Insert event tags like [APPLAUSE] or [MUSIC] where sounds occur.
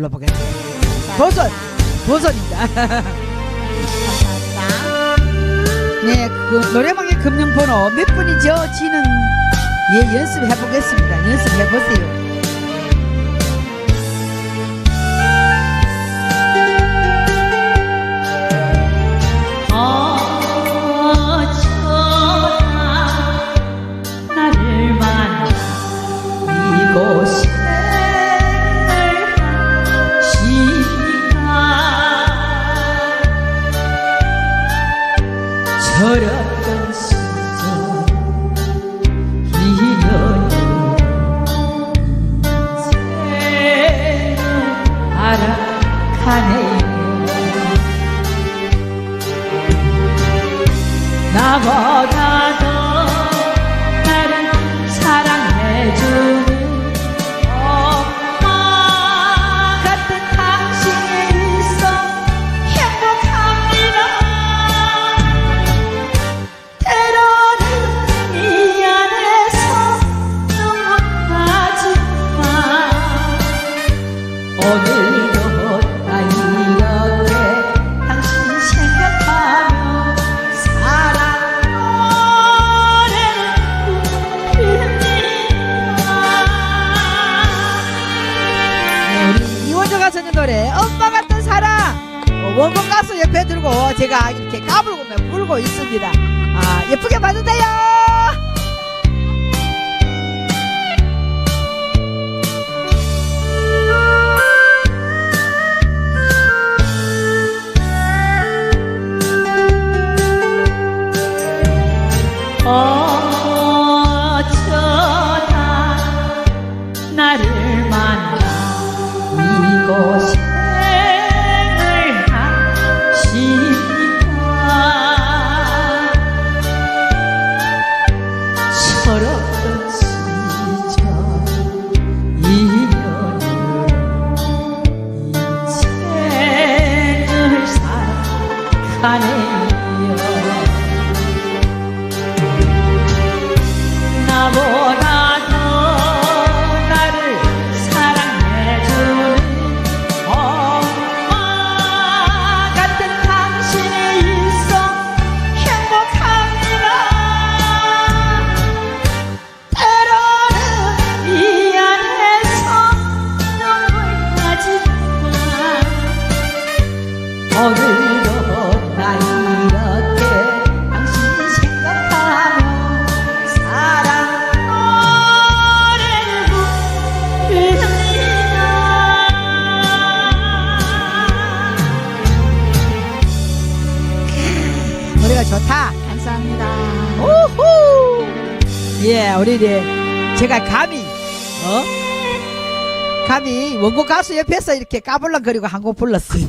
불러보겠습니다. 도전입니다. 감사합니다. [LAUGHS] 네, 그 노래방의 금융번호 몇 분이죠? 지는 예, 연습해 보겠습니다. 연습해 보세요. 나보다 더 나를 사랑해주는 엄마 같은 당신이 있어 행복합니다. 때로는 미안해서 눈물 나지만. 오늘 노래 엄마 같은 사랑 어, 원곡 가수 옆에 들고 제가 이렇게 까불고 불고 있습니다. 아, 예쁘게 봐주세요! 어쩌다 나를 만나 이곳 살아가네요 나보다 더 나를 사랑해주는 엄마 같은 당신이 있어 행복합니다 때로는 미안해서 눈물 나지만 오늘 노래가 좋다. 감사합니다 오호! 예, 우리 이제 제가 감히, 어? 감히 원곡 가수 옆에서 이렇게 까불렁거리고 한 곡 불렀어요.